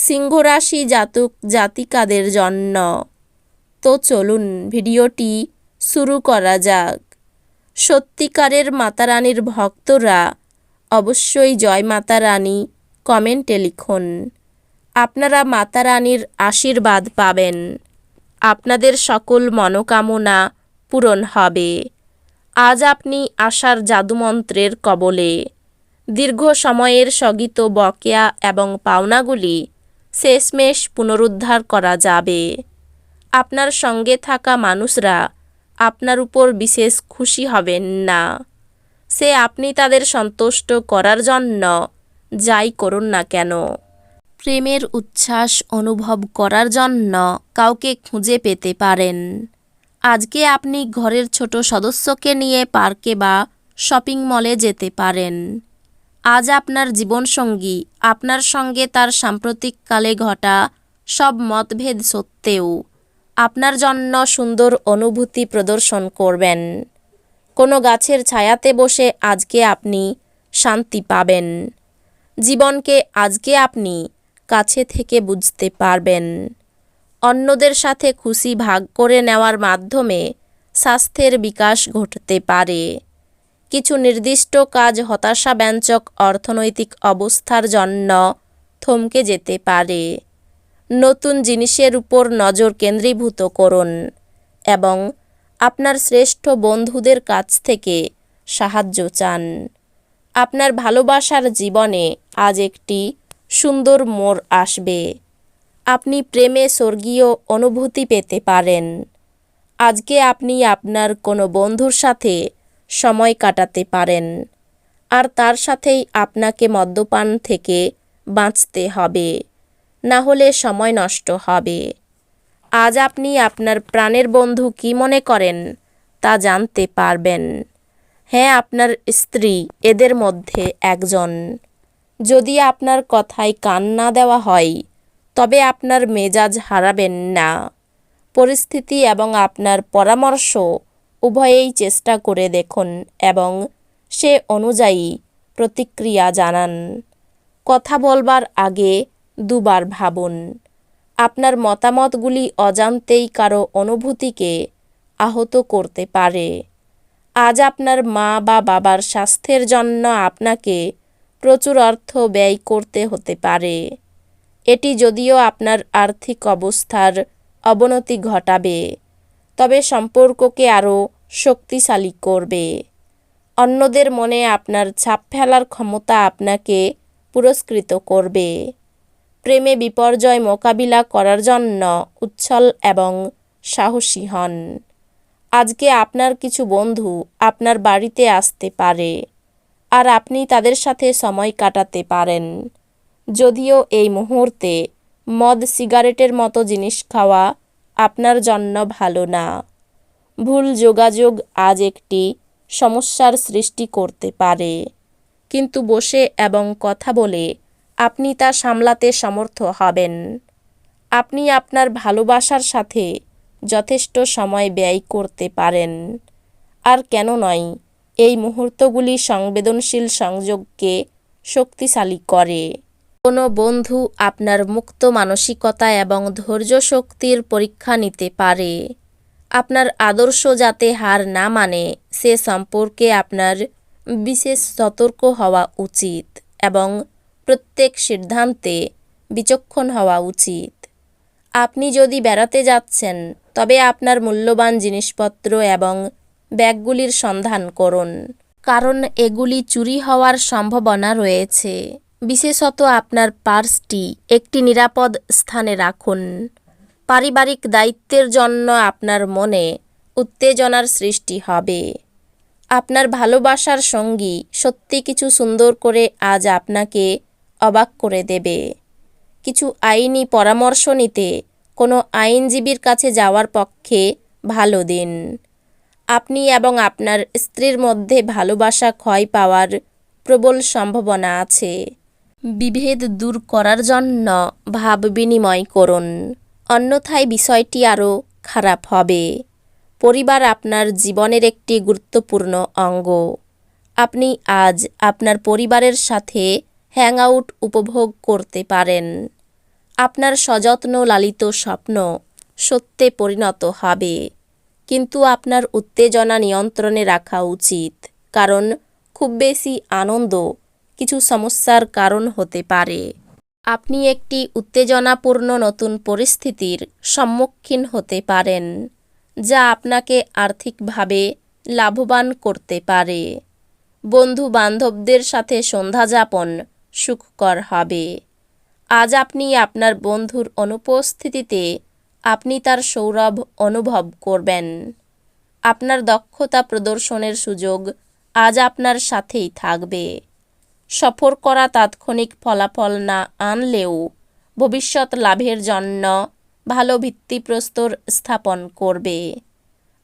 সিংহ রাশি জাতক জাতিকাদের জন্য। তো চলুন ভিডিওটি শুরু করা যাক। সত্যিকারের মাতারানীর ভক্তরা অবশ্যই জয় মাতা রানী কমেন্টে লিখুন। আপনারা মাতা রানীর আশীর্বাদ পাবেন। আপনাদের সকল মনোকামনা পূরণ হবে। আজ আপনি আশার জাদুমন্ত্রের কবলে। দীর্ঘ সময়ের স্থগিত বকেয়া এবং পাওনাগুলি শেষমেশ পুনরুদ্ধার করা যাবে। আপনার সঙ্গে থাকা মানুষরা আপনার উপর বিশেষ খুশি হবেন না। সে আপনি তাদের সন্তুষ্ট করার জন্য যাই করুন না কেন। প্রেমের উচ্ছ্বাস অনুভব করার জন্য কাউকে খুঁজে পেতে পারেন। আজকে আপনি ঘরের ছোট সদস্যকে নিয়ে পার্কে বা শপিং মলে যেতে পারেন। আজ আপনার জীবনসঙ্গী, আপনার সঙ্গে তার সাম্প্রতিককালে ঘটা সব মতভেদ সত্ত্বেও আপনার জন্য সুন্দর অনুভূতি প্রদর্শন করবেন। কোনো গাছের ছায়াতে বসে আজকে আপনি শান্তি পাবেন। জীবনকে আজকে আপনি কাছে থেকে বুঝতে পারবেন। অন্যদের সাথে খুশি ভাগ করে নেওয়ার মাধ্যমে স্বাস্থ্যের বিকাশ ঘটতে পারে। কিছু নির্দিষ্ট কাজ হতাশাব্যঞ্জক অর্থনৈতিক অবস্থার জন্য থমকে যেতে পারে। নতুন জিনিসের উপর নজর কেন্দ্রীভূত করুন এবং আপনার শ্রেষ্ঠ বন্ধুদের কাছ থেকে সাহায্য চান। আপনার ভালোবাসার জীবনে আজ একটি সুন্দর মোড় আসবে। আপনি প্রেমে স্বর্গীয় অনুভূতি পেতে পারেন। আজকে আপনি আপনার কোনো বন্ধুর সাথে সময় কাটাতে পারেন। আর তার সাথেই আপনাকে মদ্যপান থেকে বাঁচতে হবে। না হলে সময় নষ্ট হবে। আজ আপনি আপনার প্রাণের বন্ধু কি মনে করেন তা জানতে পারবেন। হ্যাঁ আপনার স্ত্রী এদের মধ্যে একজন। যদি আপনার কথায় কান না দেওয়া হয়, তবে আপনার মেজাজ হারাবেন না। পরিস্থিতি এবং আপনার পরামর্শ উভয়েই চেষ্টা করে দেখুন এবং সে অনুযায়ী প্রতিক্রিয়া জানান। কথা বলবার আগে দুবার ভাবুন, আপনার মতামতগুলি অজান্তেই কারও অনুভূতিকে আহত করতে পারে। আজ আপনার মা বা বাবার স্বাস্থ্যের জন্য আপনাকে প্রচুর অর্থ ব্যয় করতে হতে পারে। এটি যদিও আপনার আর্থিক অবস্থার অবনতি ঘটাবে। তবে সম্পর্ককে আরও শক্তিশালী করবে। অন্যদের মনে আপনার ছাপ ফেলার ক্ষমতা আপনাকে পুরস্কৃত করবে। প্রেমে বিপর্যয় মোকাবিলা করার জন্য উচ্ছল এবং সাহসী হন। আজকে আপনার কিছু বন্ধু আপনার বাড়িতে আসতে পারে আর আপনি তাদের সাথে সময় কাটাতে পারেন। যদিও এই মুহূর্তে মদ, সিগারেটের মতো জিনিস খাওয়া আপনার জন্য ভালো না। ভুল যোগাযোগ আজ একটি সমস্যার সৃষ্টি করতে পারে। কিন্তু বসে এবং কথা বলে আপনি তা সামলাতে সমর্থ হবেন। আপনি আপনার ভালোবাসার সাথে যথেষ্ট সময় ব্যয় করতে পারেন। আর কেন নয়, এই মুহূর্তগুলি সংবেদনশীল সংযোগকে শক্তিশালী করে। কোনো বন্ধু আপনার মুক্ত মানসিকতা এবং ধৈর্য শক্তির পরীক্ষা নিতে পারে। আপনার আদর্শ যাতে হার না মানে সে সম্পর্কে আপনার বিশেষ সতর্ক হওয়া উচিত এবং প্রত্যেক সিদ্ধান্তে বিচক্ষণ হওয়া উচিত। আপনি যদি বেড়াতে যাচ্ছেন, তবে আপনার মূল্যবান জিনিসপত্র এবং ব্যাগগুলির সন্ধান করুন, কারণ এগুলি চুরি হওয়ার সম্ভাবনা রয়েছে। বিশেষত আপনার পার্সটি একটি নিরাপদ স্থানে রাখুন। পারিবারিক দায়িত্বের জন্য আপনার মনে উত্তেজনার সৃষ্টি হবে। আপনার ভালোবাসার সঙ্গী সত্যি কিছু সুন্দর করে আজ আপনাকে অবাক করে দেবে। কিছু আইনি পরামর্শ নিতে কোনো আইনজীবীর কাছে যাওয়ার পক্ষে ভালো দিন। আপনি এবং আপনার স্ত্রীর মধ্যে ভালোবাসা ক্ষয় পাওয়ার প্রবল সম্ভাবনা আছে। বিভেদ দূর করার জন্য ভাব বিনিময় করুন। অন্যথায় বিষয়টি আরও খারাপ হবে। পরিবার আপনার জীবনের একটি গুরুত্বপূর্ণ অঙ্গ। আপনি আজ আপনার পরিবারের সাথে হ্যাং আউট উপভোগ করতে পারেন। আপনার সযত্ন লালিত স্বপ্ন সত্যে পরিণত হবে। কিন্তু আপনার উত্তেজনা নিয়ন্ত্রণে রাখা উচিত, কারণ খুব বেশি আনন্দ কিছু সমস্যার কারণ হতে পারে। আপনি একটি উত্তেজনাপূর্ণ নতুন পরিস্থিতির সম্মুখীন হতে পারেন, যা আপনাকে আর্থিকভাবে লাভবান করতে পারে। বন্ধু বান্ধবদের সাথে সন্ধ্যা যাপন সুখকর হবে। আজ আপনি আপনার বন্ধুর অনুপস্থিতিতে আপনি তার সৌরভ অনুভব করবেন। আপনার দক্ষতা প্রদর্শনের সুযোগ আজ আপনার সাথেই থাকবে। সফর করা তাৎক্ষণিক ফলাফল না আনলেও ভবিষ্যৎ লাভের জন্য ভালো ভিত্তিপ্রস্তর স্থাপন করবে।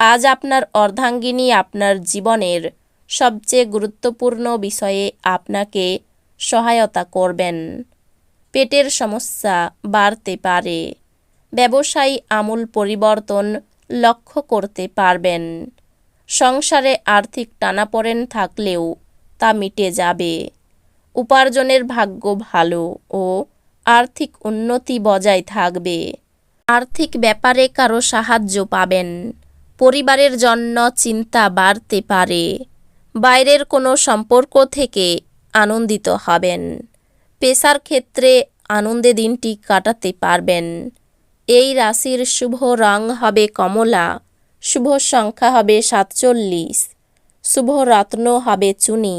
আজ আপনার অর্ধাঙ্গিনী আপনার জীবনের সবচেয়ে গুরুত্বপূর্ণ বিষয়ে আপনাকে সহায়তা করবেন। পেটের সমস্যা বাড়তে পারে। ব্যবসায়ী আমূল পরিবর্তন লক্ষ্য করতে পারবেন। সংসারে আর্থিক টানাপোড়েন থাকলেও তা মিটে যাবে। উপার্জনের ভাগ্য ভালো ও আর্থিক উন্নতি বজায় থাকবে। আর্থিক ব্যাপারে কারও সাহায্য পাবেন। পরিবারের জন্য চিন্তা বাড়তে পারে। বাইরের কোনো সম্পর্ক থেকে আনন্দিত হবেন। পেশার ক্ষেত্রে আনন্দে দিনটি কাটাতে পারবেন। এই রাশির শুভ রং হবে কমলা, শুভ সংখ্যা হবে সাতচল্লিশ, শুভ রত্ন হবে চুনি।